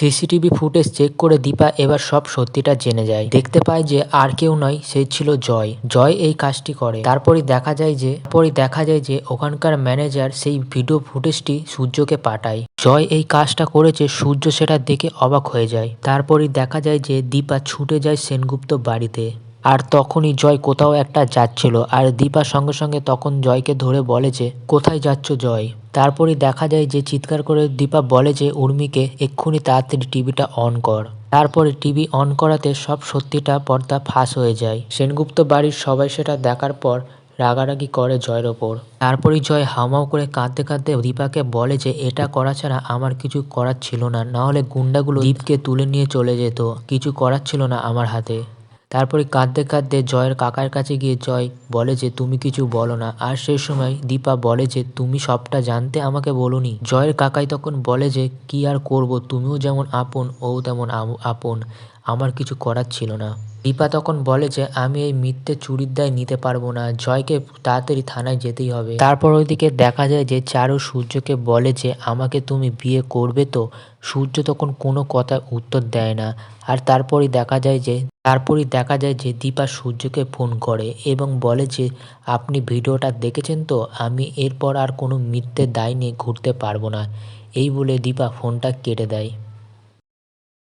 CCTV footage check করে দীপা এবার সব সত্যিটা জেনে যায়। দেখতে পায় যে আর কেউ নয়, সে ছিল জয়। জয় এই কাজটি করে। তারপরই দেখা যায় যে, তারপরই দেখা যায় যে ওখানকার ম্যানেজার সেই ভিডিও ফুটেজটি সূর্যকে পাঠায়। জয় এই কাজটা করেছে, সূর্য সেটা দেখে অবাক হয়ে যায়। তারপরই দেখা যায় যে দীপা ছুটে যায় সেনগুপ্ত বাড়িতে। আর তখনই জয় কোথাও একটা যাচ্ছিল। আর দীপা সঙ্গে সঙ্গে তখন জয়কে ধরে বলে যে, কোথায় যাচ্ছ জয়? তারপরই দেখা যায় যে চিৎকার করে দীপা বলে যে, উর্মিকে এক্ষুনি তাড়াতাড়ি টিভিটা অন কর। তারপরে টিভি অন করাতে সব সত্যিটা পর্দা ফাঁস হয়ে যায়। সেনগুপ্ত বাড়ির সবাই সেটা দেখার পর রাগারাগি করে জয়ের ওপর। তারপরই জয় হাউমাউ করে কাঁদতে কাঁদতে দীপাকে বলে যে, এটা করা ছাড়া আমার কিছু করার ছিল না। নাহলে গুন্ডাগুলো দীপকে তুলে নিয়ে চলে যেত। কিছু করার ছিল না আমার হাতে। তারপরে কাঁদতে কাঁদতে জয়ের কাকার কাছে গিয়ে জয় বলে যে, তুমি কিছু বলো না। আর সেই সময় দীপা বলে যে, তুমি সবটা জানতে আমাকে বলনি। জয়ের কাকাই তখন বলে যে, কি আর করব? তুমিও যেমন আপন, ও তেমন আপন। আমার কিছু করার ছিল না। দীপা তখন বলে যে, আমি এই মিথ্যে চুরির দায় নিতে পারব না। জয়কে তাড়াতাড়ি থানায় যেতেই হবে। তারপর ওইদিকে দেখা যায় যে, চারু সূর্যকে বলে যে, আমাকে তুমি বিয়ে করবে তো? সূর্য তখন কোনো কথার উত্তর দেয় না। আর তারপরই দেখা যায় যে, তারপরই দেখা যায় যে, দীপা সূর্যকে ফোন করে এবং বলে যে, আপনি ভিডিওটা দেখেছেন তো? আমি এরপর আর কোনো মিথ্যে দায় নিয়ে ঘুরতে পারব না। এই বলে দীপা ফোনটা কেটে দেয়।